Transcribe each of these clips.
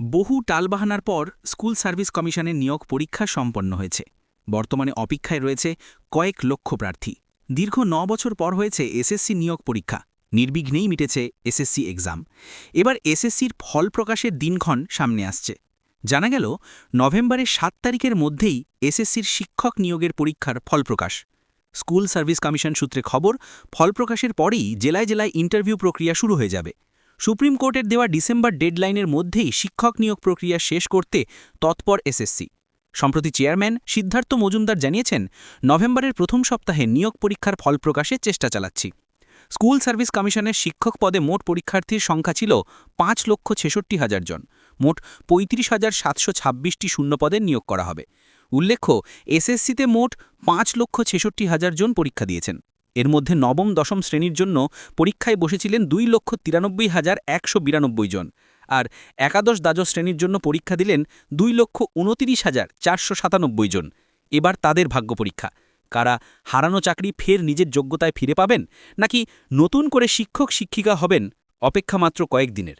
বহু টালবাহানার পর school service কমিশনের নিয়োগ পরীক্ষা সম্পন্ন হয়েছে। বর্তমানে অপেক্ষায় রয়েছে কয়েক লক্ষ প্রার্থী। দীর্ঘ ন বছর পর হয়েছে এসএসসি নিয়োগ পরীক্ষা। নির্বিঘ্নেই মিটেছে এসএসসি এক্সাম। এবার এসএসসির ফল প্রকাশের দিনক্ষণ সামনে আসছে। জানা গেল, নভেম্বরের সাত তারিখের মধ্যেই এসএসসির শিক্ষক নিয়োগের পরীক্ষার ফল প্রকাশ। স্কুল সার্ভিস কমিশন সূত্রে খবর, ফল প্রকাশের পরেই জেলায় জেলায় ইন্টারভিউ প্রক্রিয়া শুরু হয়ে যাবে। সুপ্রিম কোর্টের দেওয়া ডিসেম্বর ডেডলাইনের মধ্যেই শিক্ষক নিয়োগ প্রক্রিয়া শেষ করতে তৎপর এসএসসি। সম্প্রতি চেয়ারম্যান সিদ্ধার্থ মজুমদার জানিয়েছেন, নভেম্বরের প্রথম সপ্তাহে নিয়োগ পরীক্ষার ফল প্রকাশের চেষ্টা চালাচ্ছি। স্কুল সার্ভিস কমিশনের শিক্ষক পদে মোট পরীক্ষার্থীর সংখ্যা ছিল পাঁচ লক্ষ ছেষট্টি হাজার জন। মোট পঁয়ত্রিশ হাজার সাতশো ছাব্বিশটি শূন্যপদে নিয়োগ করা হবে। উল্লেখ্য, এসএসসিতে মোট পাঁচ লক্ষ ছেষট্টি হাজার জন পরীক্ষা দিয়েছেন। এর মধ্যে নবম, দশম শ্রেণির জন্য পরীক্ষায় বসেছিলেন দুই লক্ষ তিরানব্বই হাজার একশো বিরানব্বই জন। আর একাদশ, দ্বাদশ শ্রেণির জন্য পরীক্ষা দিলেন দুই লক্ষ উনতিরিশ হাজার চারশো সাতানব্বই জন। এবার তাদের ভাগ্য পরীক্ষা। কারা হারানো চাকরি ফের নিজের যোগ্যতায় ফিরে পাবেন, নাকি নতুন করে শিক্ষক শিক্ষিকা হবেন, অপেক্ষা মাত্র কয়েকদিনের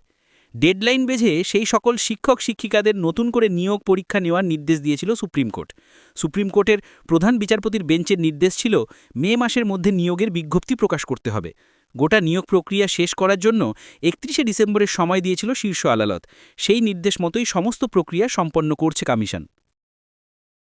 ডেডলাইন বেঁধে সেই সকল শিক্ষক শিক্ষিকাদের নতুন করে নিয়োগ পরীক্ষা নেওয়ার নির্দেশ দিয়েছিল সুপ্রিম কোর্ট। সুপ্রিম কোর্টের প্রধান বিচারপতির বেঞ্চের নির্দেশ ছিল মে মাসের মধ্যে নিয়োগের বিজ্ঞপ্তি প্রকাশ করতে হবে। গোটা নিয়োগ প্রক্রিয়া শেষ করার জন্য একত্রিশে ডিসেম্বরের সময় দিয়েছিল শীর্ষ আদালত। সেই নির্দেশ মতোই সমস্ত প্রক্রিয়া সম্পন্ন করছে কমিশন।